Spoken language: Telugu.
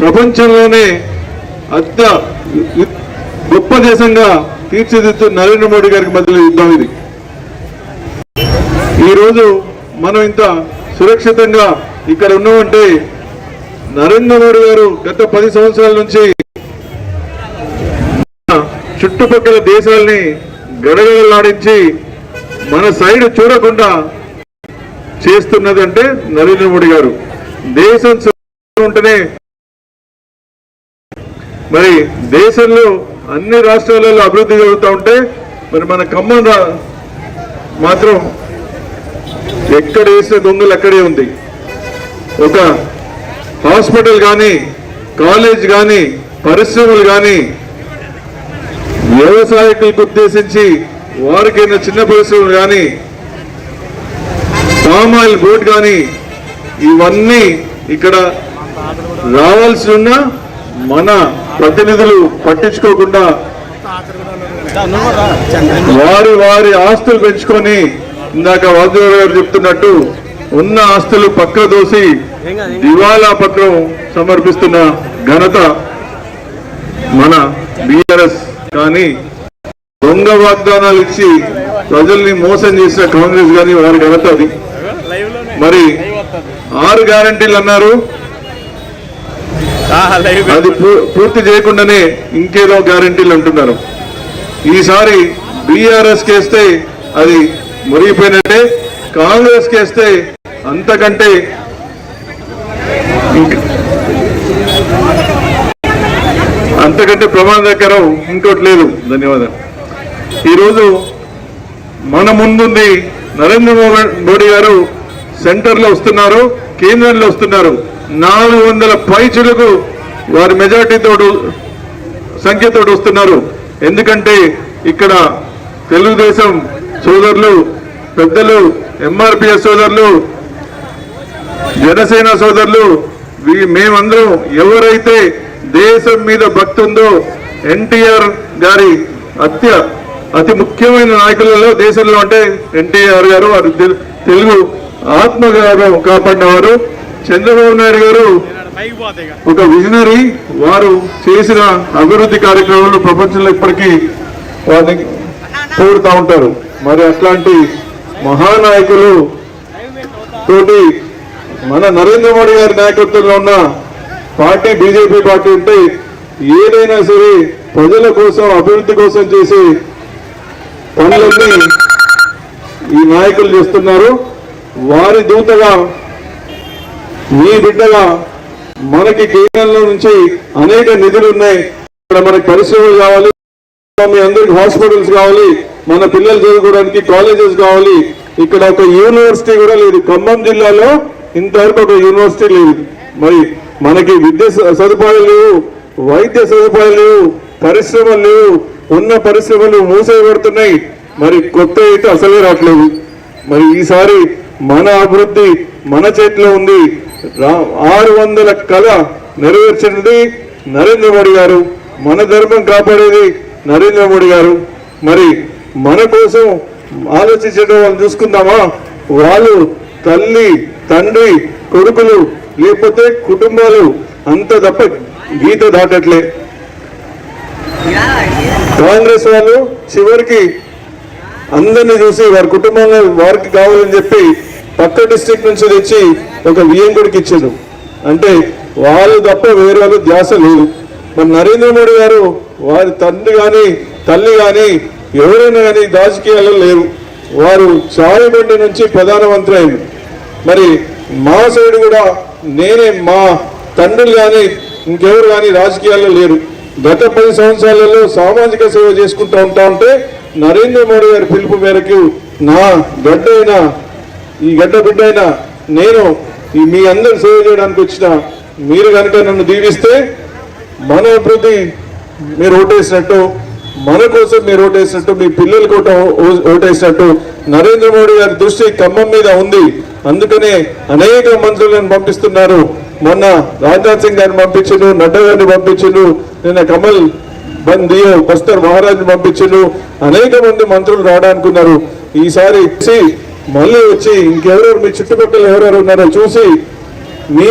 ప్రపంచంలోనే అత్య గొప్ప దేశంగా తీర్చిదిద్దుతూ నరేంద్ర మోడీ గారికి మధ్యలో యుద్ధం ఇది. ఈరోజు మనం ఇంత సురక్షితంగా ఇక్కడ ఉన్నామంటే నరేంద్ర మోడీ గారు గత పది సంవత్సరాల నుంచి చుట్టుపక్కల దేశాల్ని గడగడలాడించి మన సైడ్ చూడకుండా చేస్తున్నది అంటే నరేంద్ర మోడీ గారు. దేశం ఉంటేనే మరి దేశంలో అన్ని రాష్ట్రాలలో అభివృద్ధి జరుగుతూ ఉంటే మరి మన ఖమ్మం మాత్రం ఎక్కడ వేసిన దొంగలు అక్కడే ఉంది. ఒక హాస్పిటల్ కానీ కాలేజ్ కానీ పరిశ్రమలు కానీ వ్యవసాయకులకు ఉద్దేశించి వారికైనా చిన్న పరిశ్రమలు కానీ పామ్ ఆయిల్ బోర్డు కానీ ఇవన్నీ ఇక్కడ రావాల్సి ఉన్న మన ప్రతినిధులు పట్టించుకోకుండా వారి వారి ఆస్తులు పెంచుకొని ఇందాక వాసుదేవ గారు చెప్తున్నట్టు ఉన్న ఆస్తులు పక్క దోసి దివాలా పత్రం సమర్పిస్తున్న ఘనత మన బీఆర్ఎస్. కానీ దొంగ వాగ్దానాలు ఇచ్చి ప్రజల్ని మోసం చేసిన కాంగ్రెస్ కానీ వారి ఘనత అది. మరి ఆరు గ్యారంటీలు అన్నారు. అది పూర్తి చేయకుండానే ఇంకేదో గ్యారంటీలు అంటున్నారు. ఈసారి బీఆర్ఎస్ కేస్తే అది మురిగిపోయినట్టే కాంగ్రెస్ కేస్తే అంతకంటే అంతకంటే ప్రమాదకరం ఇంకోటి లేదు. ధన్యవాదాలు. ఈరోజు మన ముందుంది నరేంద్ర మోడీ గారు సెంటర్లో వస్తున్నారు కేంద్రంలో వస్తున్నారు. నాలుగు వందల పైచులకు వారి మెజార్టీతో సంఖ్యతో వస్తున్నారు. ఎందుకంటే ఇక్కడ తెలుగుదేశం సోదరులు పెద్దలు ఎంఆర్పిఎస్ సోదరులు జనసేన సోదరులు మేమందరం ఎవరైతే దేశం మీద భక్తి ఉందో ఎన్టీఆర్ గారి అత్య అతి ముఖ్యమైన నాయకులలో దేశంలో అంటే ఎన్టీఆర్ గారు వారు తెలు- తెలుగు ఆత్మ కాపాడినవారు. చంద్రబాబు నాయుడు గారు ఒక విజనరీ వారు చేసిన అభివృద్ధి కార్యక్రమాలు ప్రపంచంలో ఇప్పటికీ వారిని కోరుతూ ఉంటారు. మరి అట్లాంటి మహానాయకులు తోటి మన నరేంద్ర మోడీ గారి నాయకత్వంలో ఉన్న పార్టీ బీజేపీ పార్టీ ఉంటే ఏదైనా సరే ప్రజల కోసం అభివృద్ధి కోసం చేసే పనులన్నీ ఈ నాయకులు చేస్తున్నారు. వారి దూతగా మీ బిడ్డగా మనకి కేంద్రంలో నుంచి అనేక నిధులు ఉన్నాయి. ఇక్కడ మనకి పరిశ్రమలు కావాలి మీ అందరికి హాస్పిటల్స్ కావాలి మన పిల్లలు చదువుకోవడానికి కాలేజెస్ కావాలి. ఇక్కడ ఒక యూనివర్సిటీ కూడా లేదు. ఖమ్మం జిల్లాలో ఇంతవరకు ఒక యూనివర్సిటీ లేదు. మరి మనకి విద్య స- సదుపాయాలు లేవు వైద్య సదుపాయాలు లేవు పరిశ్రమలు లేవు. ఉన్న పరిశ్రమలు మూసేయబడుతున్నాయి. మరి కొత్త అయితే అసలే రావట్లేదు. మరి ఈసారి మన అభివృద్ధి మన చేతిలో ఉంది. ఆరు వందల కళ నెరవేర్చినది నరేంద్ర మోడీ గారు మన ధర్మం కాపాడేది నరేంద్ర మోడీ గారు. మరి మన కోసం ఆలోచించడం వాళ్ళు చూసుకుందామా? వాళ్ళు తల్లి తండ్రి కొడుకులు లేకపోతే కుటుంబాలు అంత తప్ప గీత దాటట్లే. కాంగ్రెస్ వాళ్ళు చివరికి అందరిని చూసి వారి కుటుంబంలో వారికి కావాలని చెప్పి పక్క డిస్ట్రిక్ట్ నుంచి తెచ్చి ఒక వియ్యంకుడికి ఇచ్చాడు. అంటే వాళ్ళు తప్ప వేరే వాళ్ళు ధ్యాస లేదు. మరి నరేంద్ర మోడీ గారు వారి తండ్రి కానీ తల్లి కానీ ఎవరైనా కానీ రాజకీయాల్లో లేరు. వారు చాయబండి నుంచి ప్రధానమంత్రి అయింది మరి మా సైడ్ కూడా నేనే మా తండ్రులు కానీ ఇంకెవరు కానీ రాజకీయాల్లో లేరు. గత పది సంవత్సరాలలో సామాజిక సేవ చేసుకుంటూ ఉంటా ఉంటే నరేంద్ర మోడీ గారి పిలుపు మేరకు నా గడ్డైన అయిన ఈ గడ్డ బిడ్డ నేను ఈ మీ అందరు సేవ చేయడానికి వచ్చిన మీరు కనుక నన్ను దీవిస్తే మన అభివృద్ధి మీరు ఓటేసినట్టు మన కోసం మీరు ఓటేసినట్టు మీ పిల్లలకు ఓట ఓ- ఓటేసినట్టు నరేంద్ర మోడీ గారి దృష్టి ఖమ్మం మీద ఉంది. అందుకనే అనేక మంత్రులను పంపిస్తున్నారు. మొన్న రాజ్నాథ్ సింగ్ గారిని పంపించిండు నడ్డా గారిని పంపించిండు నిన్న కమల్ బందియో బస్తర్ మహారాజ్ పంపించిండు. అనేక మంది మంత్రులు రావడానుకున్నారు. ఈసారి మళ్ళీ వచ్చి ఇంకెవరెవరు? మీ చుట్టుపక్కల ఎవరెవరు ఉన్నారో చూసి మీ